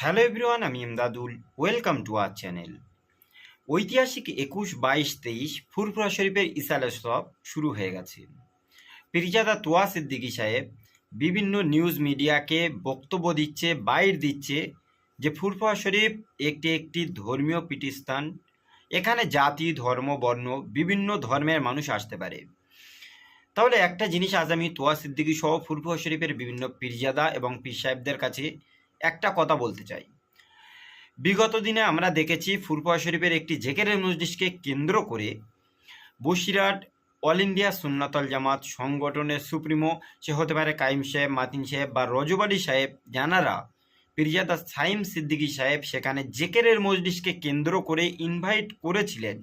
Hello everyone, আমি Imdadul. Welcome to our channel. ঐতিহাসিক একুশ, বাইশ, তেইশ ফুরফুরা শরীফের ইসালে সব শুরু হয়ে গেছে। পিরিজাদা তোয়া সিদ্দিকী সাহেব বিভিন্ন নিউজ মিডিয়াকে বক্তব্য দিচ্ছে, বাইর দিচ্ছে যে ফুরফুরা শরীফ একটি একটি ধর্মীয় পীঠস্থান এখানে জাতি, ধর্ম, বর্ণ বিভিন্ন ধর্মের মানুষ আসতে পারে। তাহলে একটা জিনিস আজ আমি তোয়া সিদ্দিকী সহ ফুরফুরা শরীফের বিভিন্ন পীরজাদা এবং পীর সাহেবদের কাছে একটা কথা বলতে চাই। বিগত দিনে আমরা দেখেছি ফুরফুরা শরীফের একটি জেকেরের মসজিদকে কেন্দ্র করে বসিরহাট অল ইন্ডিয়া সুন্নাতল জামাত সংগঠনের সুপ্রিমো, সে হতে পারে কাইম সাহেব, মাতিন সাহেব বা রজবাড়ি সাহেব, জানারা পিরজাদা সাইম সিদ্দিকী সাহেব সেখানে জেকেরের মজলিসকে কেন্দ্র করে ইনভাইট করেছিলেন।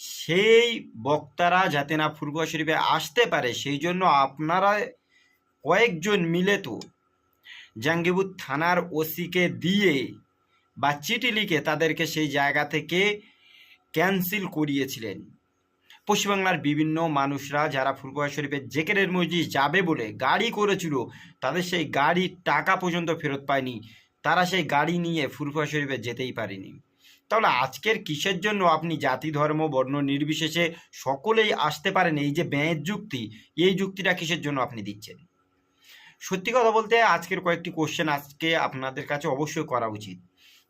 সেই বক্তারা যাতে না ফুরফুরা শরীফে আসতে পারে, সেই জন্য আপনারা কয়েকজন মিলে তো জাঙ্গিপুর থানার ওসিকে দিয়ে বা চিঠি লিখে তাদেরকে সেই জায়গা থেকে ক্যান্সেল করিয়েছিলেন। পশ্চিমবাংলার বিভিন্ন মানুষরা যারা ফুরফুরা শরীফের জেকেরের মসজিদ যাবে বলে গাড়ি করেছিল, তাদের সেই গাড়ির টাকা পর্যন্ত ফেরত পায়নি। তারা সেই গাড়ি নিয়ে ফুরফুরা শরীফে যেতেই পারেনি। তাহলে আজকের কিসের জন্য আপনি জাতি, ধর্ম, বর্ণ নির্বিশেষে সকলেই আসতে পারেন? এই যে ব্যয়ের যুক্তি, এই যুক্তিটা কিসের জন্য আপনি দিচ্ছেন? সত্যি কথা বলতে আজকের কয়েকটি কোশ্চেন আজকে আপনাদের কাছে অবশ্যই করা উচিত।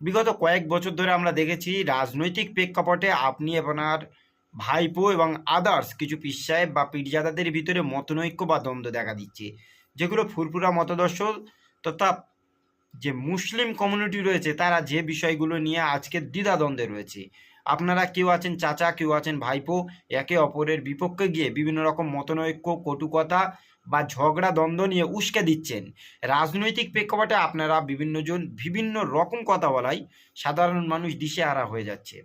বিগত কয়েক বছর ধরে আমরা দেখেছি রাজনৈতিক প্রেক্ষাপটে আপনি আপনার ভাইপো এবং আদার্স কিছু পীর সাহেব বা পীরজাদাদের ভিতরে মতনৈক্য বা দ্বন্দ্ব দেখা দিচ্ছে, যেগুলো ফুরফুরা মতদর্শ তথা যে মুসলিম কমিউনিটি রয়েছে তারা যে বিষয়গুলো নিয়ে আজকে দ্বিধাদ্বন্দ্বে রয়েছে। আপনারা কেউ আছেন চাচা, কেউ আছেন ভাইপো, একে অপরের বিপক্ষে গিয়ে বিভিন্ন রকম মতনৈক্য কটুকথা বা ঝগড়া, দ্বন্দ্ব নিয়ে উস্কে দিচ্ছেন। রাজনৈতিক প্রেক্ষাপটে আপনারা বিভিন্নজন বিভিন্ন রকম কথা বলাই সাধারণ মানুষ দিশে দিশেহারা হয়ে যাচ্ছে।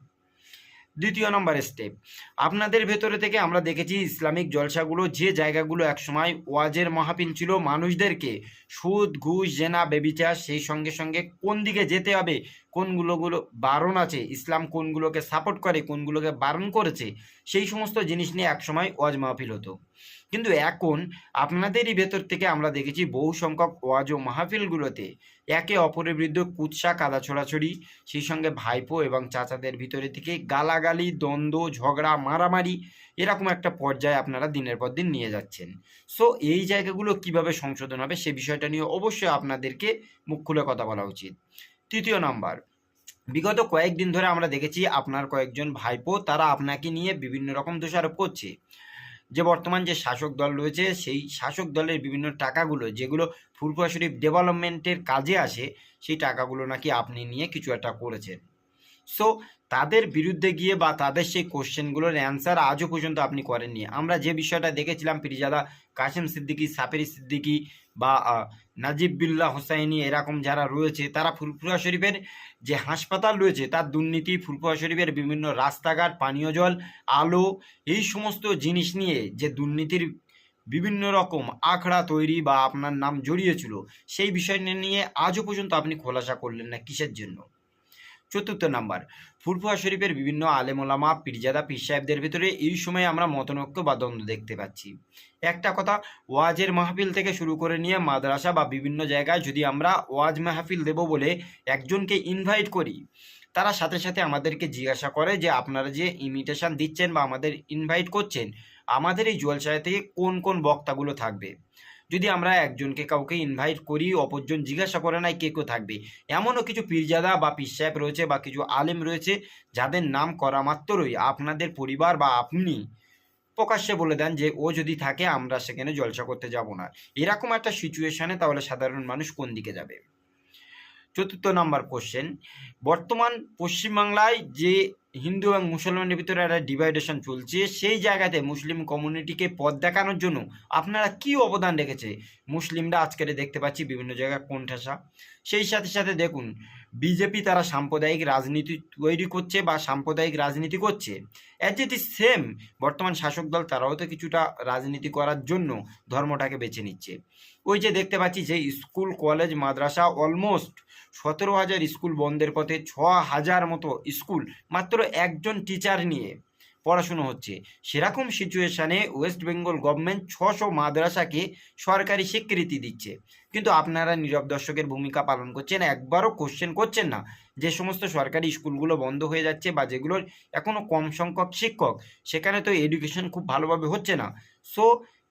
দ্বিতীয় নম্বর স্টেপ আপনাদের ভেতরে থেকে আমরা দেখেছি ইসলামিক জলসাগুলো যে জায়গাগুলো একসময় ওয়াজের মাহফিল ছিল মানুষদেরকে সুদ, ঘুষ, জেনা, বেবিচার, সেই সঙ্গে সঙ্গে কোন দিকে যেতে হবে কোনগুলোগুলো বারণ আছে, ইসলাম কোনগুলোকে সাপোর্ট করে, কোনগুলোকে বারণ করেছে, সেই সমস্ত জিনিস নিয়ে একসময় ওয়াজ মাহফিল হতো। কিন্তু এখন আপনাদেরই ভেতর থেকে আমরা দেখেছি বহু সংখ্যক ওয়াজ ও মাহফিলগুলোতে একে অপরের বিরুদ্ধে কুৎসা, কাদা ছোড়াছড়ি, সেই সঙ্গে ভাইপো এবং চাচাদের ভিতরে থেকে গালাগালি, দ্বন্দ্ব, ঝগড়া, মারামারি এরকম একটা পর্যায়ে আপনারা দিনের পর দিন নিয়ে যাচ্ছেন। সো এই জায়গাগুলো কীভাবে সংশোধন হবে সে বিষয়টা নিয়ে অবশ্যই আপনাদেরকে মুখ খুলে কথা বলা উচিত। তৃতীয় নাম্বার, বিগত কয়েকদিন ধরে আমরা দেখেছি আপনার কয়েকজন ভাইপো তারা আপনাকে নিয়ে বিভিন্ন রকম দোষারোপ করছে। যে বর্তমান যে শাসক দল রয়েছে, সেই শাসক দলের বিভিন্ন টাকাগুলো, যেগুলো ফুলকুয়া শরীফ ডেভেলপমেন্টের কাজে আসে, সেই টাকাগুলো নাকি আপনি নিয়ে কিছু একটা করেছেন। সো তাদের বিরুদ্ধে গিয়ে বা তাদের সেই কোশ্চেনগুলোর অ্যান্সার আজও পর্যন্ত আপনি করেননি। আমরা যে বিষয়টা দেখেছিলাম, পিরিজাদা কাশেম সিদ্দিকি, সাফেরি সিদ্দিকি বা নাজিব বিল্লাহ হোসাইনি এরকম যারা রয়েছে, তারা ফুরফুরা শরীফের যে হাসপাতাল রয়েছে, তার দুর্নীতি ফুরফুরা শরীফের বিভিন্ন রাস্তাঘাট, পানীয় জল, আলো, এই সমস্ত জিনিস নিয়ে যে দুর্নীতির বিভিন্ন রকম আখড়া তৈরি বা আপনার নাম জড়িয়েছিল সেই বিষয় নিয়ে আজও পর্যন্ত আপনি খোলাসা করলেন না কিসের জন্য? চতুর্থ নাম্বার। ফুরফুয়া শরীফের বিভিন্ন আলেমোলামা পীরজাদা, পীর সাহেবদের ভিতরে এই সময় আমরা মতনৈক্য বা দ্বন্দ্ব দেখতে পাচ্ছি। একটা কথা, ওয়াজের মাহফিল থেকে শুরু করে নিয়ে মাদ্রাসা বা বিভিন্ন জায়গায় যদি আমরা ওয়াজ মাহফিল দেব বলে একজনকে ইনভাইট করি, তারা সাথে সাথে আমাদেরকে জিজ্ঞাসা করে যে আপনারা যে ইমিটেশন দিচ্ছেন বা আমাদের ইনভাইট করছেন, আমাদের এই জলসায় থেকে কোন কোন বক্তাগুলো থাকবে? যদি আমরা একজনকে কাউকে ইনভাইট করি, অপরজন জিজ্ঞাসা করে নাই কে কেউ থাকবে, এমনও কিছু পীরজাদা বা পীর সাহেব রয়েছে বা কিছু আলেম রয়েছে, যাদের নাম করা মাত্রই আপনাদের পরিবার বা আপনি প্রকাশ্যে বলে দেন যে, ও যদি থাকে, আমরা সেখানে জলসা করতে যাব না। এরকম একটা সিচুয়েশানে তাহলে সাধারণ মানুষ কোন দিকে যাবে? চতুর্থ নাম্বার কোশ্চেন বর্তমান পশ্চিমবাংলায় যে হিন্দু এবং মুসলমানের ভিতরে একটা ডিভাইডেশন চলছে, সেই জায়গাতে মুসলিম কমিউনিটিকে পথ দেখানোর জন্য আপনারা কি অবদান রেখেছে? মুসলিমরা আজকের দেখতে পাচ্ছি বিভিন্ন জায়গায় কোণঠাসা। সেই সাথে সাথে দেখুন বিজেপি তারা সাম্প্রদায়িক রাজনীতি তৈরি করছে বা সাম্প্রদায়িক রাজনীতি করছে। অ্যাজ ইট ইজ সেম বর্তমান শাসক দল তারাও তো কিছুটা রাজনীতি করার জন্য ধর্মটাকে বেছে নিচ্ছে। ওই যে দেখতে পাচ্ছি যে স্কুল, কলেজ, মাদ্রাসা অলমোস্ট সতেরো হাজার স্কুল বন্ধের পথে ছ হাজার মতো স্কুল মাত্র একজন টিচার নিয়ে পড়াশুনো হচ্ছে। সেরকম সিচুয়েশানে ওয়েস্ট বেঙ্গল গভর্নমেন্ট ছশো মাদ্রাসাকে সরকারি স্বীকৃতি দিচ্ছে। কিন্তু আপনারা নীরব দর্শকের ভূমিকা পালন করছেন, একবারও কোশ্চেন করছেন না যে সমস্ত সরকারি স্কুলগুলো বন্ধ হয়ে যাচ্ছে বা যেগুলোর এখনও কম সংখ্যক শিক্ষক, সেখানে তো এডুকেশন খুব ভালোভাবে হচ্ছে না। সো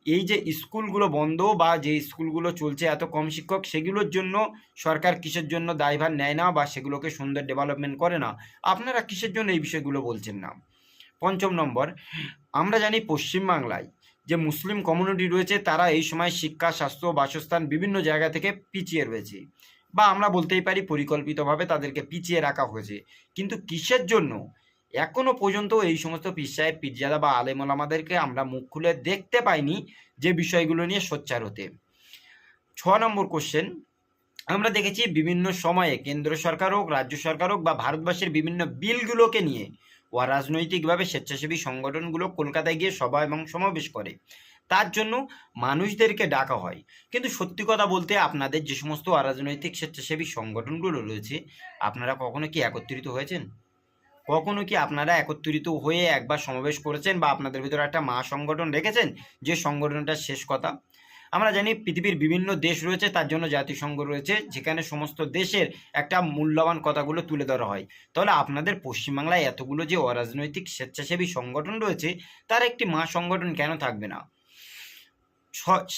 এই যে স্কুলগুলো বন্ধ বা যে স্কুলগুলো চলছে এত কম শিক্ষক, সেগুলোর জন্য সরকার কিসের জন্য দায়ভার নেয় না বা সেগুলোকে সুন্দর ডেভেলপমেন্ট করে না? আপনারা কিসের জন্য এই বিষয়গুলো বলছেন না? পঞ্চম নম্বর, আমরা জানি পশ্চিমবাংলায় যে মুসলিম কমিউনিটি রয়েছে, তারা এই সময় শিক্ষা, স্বাস্থ্য, বাসস্থান বিভিন্ন জায়গা থেকে পিছিয়ে রয়েছে বা আমরা বলতেই পারি পরিকল্পিতভাবে তাদেরকে পিছিয়ে রাখা হয়েছে। কিন্তু কিসের জন্য এখনও পর্যন্ত এই সমস্ত পীর সাহেব বা আলেমল আমাদেরকে আমরা মুখ খুলে দেখতে পাইনি যে বিষয়গুলো নিয়ে সোচ্চার হতে। ছ নম্বর কোশ্চেন আমরা দেখেছি বিভিন্ন সময়ে কেন্দ্র সরকার হোক, রাজ্য সরকার হোক বা ভারতবর্ষের বিভিন্ন বিলগুলোকে নিয়ে ও রাজনৈতিকভাবে স্বেচ্ছাসেবী সংগঠনগুলো কলকাতায় গিয়ে সভা এবং সমাবেশ করে। তার জন্য মানুষদেরকে ডাকা হয়। কিন্তু সত্যি কথা বলতে আপনাদের যে সমস্ত অরাজনৈতিক স্বেচ্ছাসেবী সংগঠনগুলো রয়েছে, আপনারা কখনো কি একত্রিত হয়েছেন? কখনো কি আপনারা একত্রিত হয়ে একবার সমাবেশ করেছেন বা আপনাদের ভিতরে একটা মা সংগঠন রেখেছেন? যে সংগঠনটা শেষ কথা। আমরা জানি পৃথিবীর বিভিন্ন দেশ রয়েছে, তার জন্য জাতিসংঘ রয়েছে, যেখানে সমস্ত দেশের একটা মূল্যবান কথাগুলো তুলে ধরা হয়। তাহলে আপনাদের পশ্চিমবাংলায় এতগুলো যে অরাজনৈতিক স্বেচ্ছাসেবী সংগঠন রয়েছে, তার একটি মা সংগঠন কেন থাকবে না?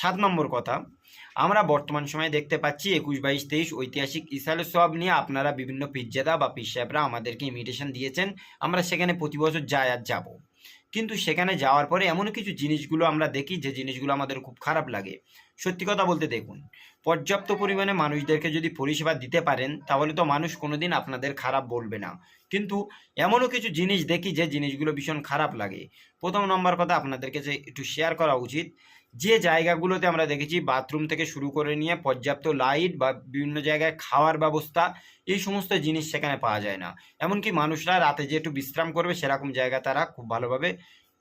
সাত নম্বর কথা আমরা বর্তমান সময়ে দেখতে পাচ্ছি একুশ, বাইশ, তেইশ ঐতিহাসিক ইসালে সব নিয়ে আপনারা বিভিন্ন পিজ্জাদা বা পীর সাহেবরা আমাদেরকে ইনভিটেশন দিয়েছেন। আমরা সেখানে প্রতি বছর যাই আর যাব। কিন্তু সেখানে যাওয়ার পরে এমন কিছু জিনিসগুলো আমরা দেখি যে জিনিসগুলো আমাদের খুব খারাপ লাগে। সত্যি কথা বলতে দেখুন, পর্যাপ্ত পরিমাণে মানুষদেরকে যদি পরিষেবা দিতে পারেন, তাহলে তো মানুষ কোনোদিন আপনাদের খারাপ বলবে না। কিন্তু এমনও কিছু জিনিস দেখি যে জিনিসগুলো ভীষণ খারাপ লাগে। প্রথম নম্বর কথা আপনাদেরকে যে একটু শেয়ার করা উচিত যে জায়গাগুলোতে আমরা দেখেছি বাথরুম থেকে শুরু করে নিয়ে পর্যাপ্ত লাইট বা বিভিন্ন জায়গায় খাওয়ার ব্যবস্থা, এই সমস্ত জিনিস সেখানে পাওয়া যায় না। এমনকি মানুষরা রাতে যে একটু বিশ্রাম করবে, সেরকম জায়গা তারা খুব ভালোভাবে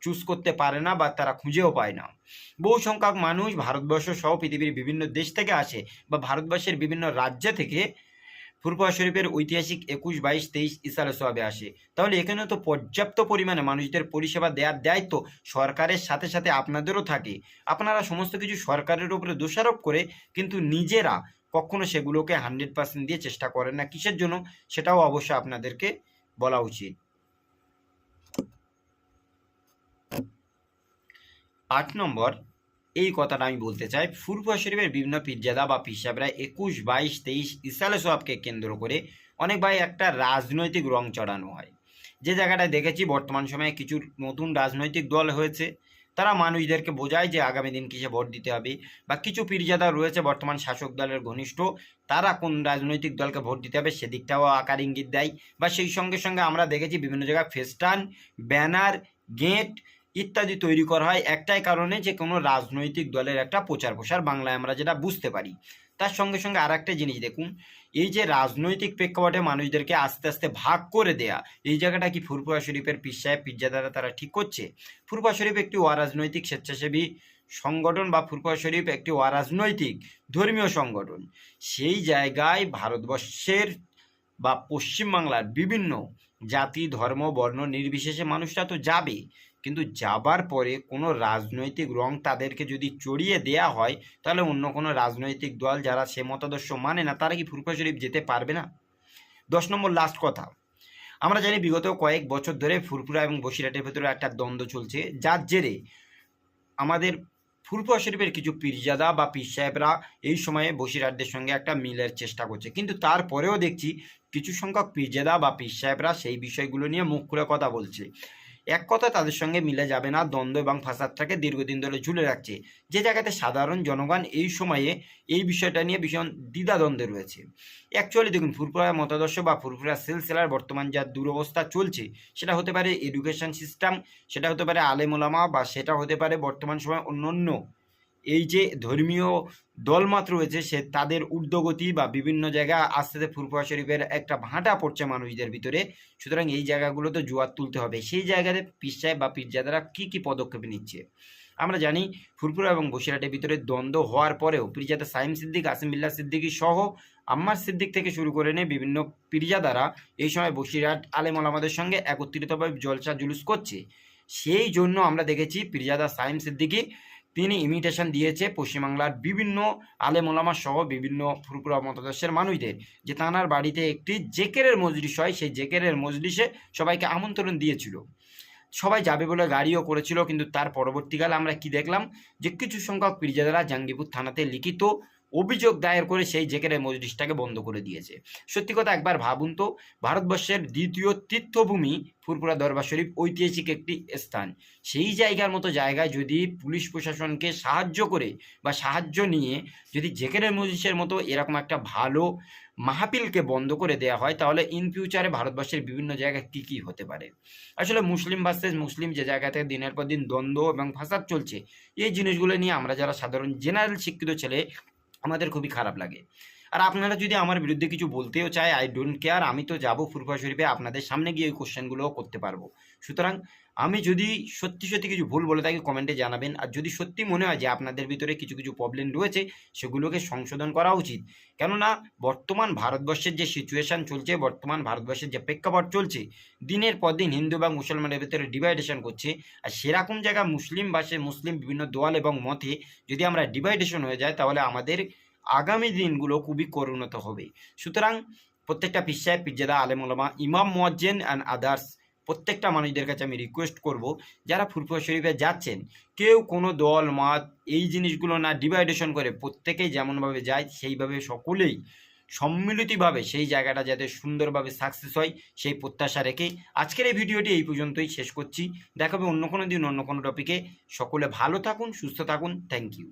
চুজ করতে পারে না বা তারা খুঁজেও পায় না। বহু সংখ্যক মানুষ ভারতবর্ষ সহ পৃথিবীর বিভিন্ন দেশ থেকে আসে বা ভারতবর্ষের বিভিন্ন রাজ্য থেকে ফুরফুরা শরীফের ঐতিহাসিক একুশ, বাইশ, তেইশ ইসালে সোয়াবে আসে। তাহলে এখানে তো পর্যাপ্ত পরিমাণে মানুষদের পরিষেবা দেওয়ার দায়িত্ব সরকারের সাথে সাথে আপনাদেরও থাকে। আপনারা সমস্ত কিছু সরকারের উপরে দোষারোপ করে কিন্তু নিজেরা কখনো সেগুলোকে হান্ড্রেড পার্সেন্ট দিয়ে চেষ্টা করেন না। কিসের জন্য? সেটাও অবশ্য আপনাদেরকে বলা উচিত। আট নম্বর এই কথাটা আমি বলতে চাই। ফুরফুরা শরীফের বিভিন্ন পীরজাদা বা পিসাবরা একুশ, বাইশ, তেইশ ইসালে সোয়াবকে কেন্দ্র করে অনেক ভাই একটা রাজনৈতিক রং চড়ানো হয়। যে জায়গাটায় দেখেছি, বর্তমান সময়ে কিছু নতুন রাজনৈতিক দল হয়েছে। তারা মানুষদেরকে বোঝায় যে আগামী দিন কিসে ভোট দিতে হবে বা কিছু পীরজাদা রয়েছে, বর্তমান শাসক দলের ঘনিষ্ঠ, তারা কোন রাজনৈতিক দলকে ভোট দিতে হবে সেদিকটাও আকার ইঙ্গিত দেয়। বা সেই সঙ্গে সঙ্গে আমরা দেখেছি বিভিন্ন জায়গায় ফেস্টান, ব্যানার, গেট ইত্যাদি তৈরি করা হয়। একটাই কারণে যে, কোনো রাজনৈতিক দলের একটা প্রচার প্রসার বাংলায় আমরা যেটা বুঝতে পারি। তার সঙ্গে সঙ্গে আর একটা জিনিস দেখুন, এই যে রাজনৈতিক প্রেক্ষাপটে মানুষদেরকে আস্তে আস্তে ভাগ করে দেয়া, এই জায়গাটা কি ফুরফুরা শরীফের পীর সাহেব দ্বারা তারা ঠিক করছে? ফুরফুরা শরীফ একটি অরাজনৈতিক স্বেচ্ছাসেবী সংগঠন বা ফুরফুরা শরীফ একটি অরাজনৈতিক ধর্মীয় সংগঠন। সেই জায়গায় ভারতবর্ষের বা পশ্চিমবাংলার বিভিন্ন জাতি, ধর্ম, বর্ণ নির্বিশেষে মানুষরা তো যাবে। কিন্তু যাবার পরে কোনো রাজনৈতিক রং তাদেরকে যদি চড়িয়ে দেয়া হয়, তাহলে অন্য কোনো রাজনৈতিক দল যারা সে মতাদর্শ মানে না, তারা কি ফুরফুরা শরীফ যেতে পারবে না? দশ নম্বর লাস্ট কথা। আমরা জানি বিগত কয়েক বছর ধরে ফুরফুরা এবং বসিরহাটের ভেতরে একটা দ্বন্দ্ব চলছে, যার জেরে আমাদের ফুরফুরা শরীফের কিছু পীরজাদা বা পীর সাহেবরা এই সময়ে বসিরহাটদের সঙ্গে একটা মিলের চেষ্টা করছে। কিন্তু তারপরেও দেখছি কিছু সংখ্যক পীরজাদা বা পীর সাহেবরা সেই বিষয়গুলো নিয়ে মুখ খুলে কথা বলছে। এক কথা তাদের সঙ্গে মিলে যাবে না, দ্বন্দ্ব এবং ফাঁসাদটাকে দীর্ঘদিন ধরে ঝুলে রাখছে। যে জায়গাতে সাধারণ জনগণ এই সময়ে এই বিষয়টা নিয়ে ভীষণ দ্বিধাদ্বন্দ্বে রয়েছে। অ্যাকচুয়ালি দেখুন ফুরফুরা মতাদর্শ বা ফুরফুরা সিলসিলার বর্তমান যা দুরবস্থা চলছে, সেটা হতে পারে এডুকেশন সিস্টেম সেটা হতে পারে আলেমোলামা বা সেটা হতে পারে বর্তমান সময় অন্য অন্য এই যে ধর্মীয় দলমাত্র রয়েছে, সে তাদের ঊর্ধ্বগতি বা বিভিন্ন জায়গা আস্তে আস্তে ফুরফুরা শরীফের একটা ভাঁটা পড়ছে মানুষদের ভিতরে। সুতরাং এই জায়গাগুলোতে জোয়ার তুলতে হবে। সেই জায়গাতে সাহেব বা পীরজাদারা কী কী পদক্ষেপ নিচ্ছে? আমরা জানি ফুরফুরা এবং বসিরহাটের ভিতরে দ্বন্দ্ব হওয়ার পরেও পীরজাদা সাইম সিদ্দিক, আসিম বিল্লা সিদ্দিকী সহ আম্মার সিদ্দিক থেকে শুরু করে নিয়ে বিভিন্ন পীরজাদারা এই সময় বসিরহাট আলেম আমাদের সঙ্গে একত্রিতভাবে জলসা জুলুস করছে। সেই জন্য আমরা দেখেছি পিরজাদা সাইম সিদ্দিকি তিনি ইমিটেশন দিয়েছে পশ্চিমবাংলার বিভিন্ন আলেমোলামা সহ বিভিন্ন ফুরপুরা মতাদর্শের মানুষদের, যে তাঁর বাড়িতে একটি জেকেরের মজলিস হয়, সেই জেকেরের মজলিসে সবাইকে আমন্ত্রণ দিয়েছিল। সবাই যাবে বলে গাড়িও করেছিল, কিন্তু তার পরবর্তীকালে আমরা কি দেখলাম যে কিছু সংখ্যক পীরজাদারা জাঙ্গিপুর থানাতে লিখিত অভিযোগ দায়ের করে সেই জেকেরের মজলিসটাকে বন্ধ করে দিয়েছে। সত্যি কথা একবার ভাবুন তো, ভারতবর্ষের দ্বিতীয় তীর্থভূমি ফুরপুরা দরবার শরীফ ঐতিহাসিক একটি স্থান। সেই জায়গার মতো জায়গায় যদি পুলিশ প্রশাসনকে সাহায্য করে বা সাহায্য নিয়ে যদি জেকেরের মজলিসের মতো এরকম একটা ভালো মাহফিলকে বন্ধ করে দেওয়া হয়, তাহলে ইন ফিউচারে ভারতবর্ষের বিভিন্ন জায়গায় কী কী হতে পারে? আসলে মুসলিম ভার্সেস মুসলিম যে জায়গা থেকে দিনের পর দিন দ্বন্দ্ব এবং ফাসাদ চলছে, এই জিনিসগুলো নিয়ে আমরা যারা সাধারণ জেনারেল শিক্ষিত ছেলে আমাদের খুবই খারাপ লাগে। আর আপনারা যদি আমার বিরুদ্ধে কিছু বলতেও চায় আই ডোন্ট কেয়ার আমি তো যাব ফুরফা শরীফে, আপনাদের সামনে গিয়ে ওই কোশ্চেনগুলোও করতে পারব। সুতরাং আমি যদি সত্যি সত্যি কিছু ভুল বলে থাকি কমেন্টে জানাবেন। আর যদি সত্যি মনে হয় যে আপনাদের ভিতরে কিছু কিছু প্রবলেম রয়েছে, সেগুলোকে সংশোধন করা উচিত। কেননা বর্তমান ভারতবর্ষের যে সিচুয়েশন চলছে, বর্তমান ভারতবর্ষের যে প্রেক্ষাপট চলছে, দিনের পর দিন হিন্দু এবং মুসলমানের ভিতরে ডিভাইডেশন করছে। আর সেরকম জায়গা মুসলিম ভাষে মুসলিম বিভিন্ন দোয়াল এবং মতে যদি আমরা ডিভাইডেশন হয়ে যায় তাহলে আমাদের আগামী দিনগুলো খুবই করুণত হবে। সুতরাং প্রত্যেকটা পিসায় পিজ্জাদা আলেমুলামা ইমাম, মোয়াজ্জেন অ্যান্ড আদার্স প্রত্যেকটা মানুষদের কাছে আমি রিকোয়েস্ট করব, যারা ফুরফুরা শরীফে যাচ্ছেন, কেউ কোনো দল, মত, এই জিনিসগুলো না ডিভাইডেশন করে প্রত্যেকেই যেমনভাবে যায়, সেইভাবে সকলেই সম্মিলিতভাবে সেই জায়গাটা যাতে সুন্দরভাবে সাকসেস হয়, সেই প্রত্যাশা রেখে আজকের এই ভিডিওটি এই পর্যন্তই শেষ করছি। দেখাবে অন্য কোনো দিন, অন্য কোনো টপিকে সকলে ভালো থাকুন, সুস্থ থাকুন। Thank you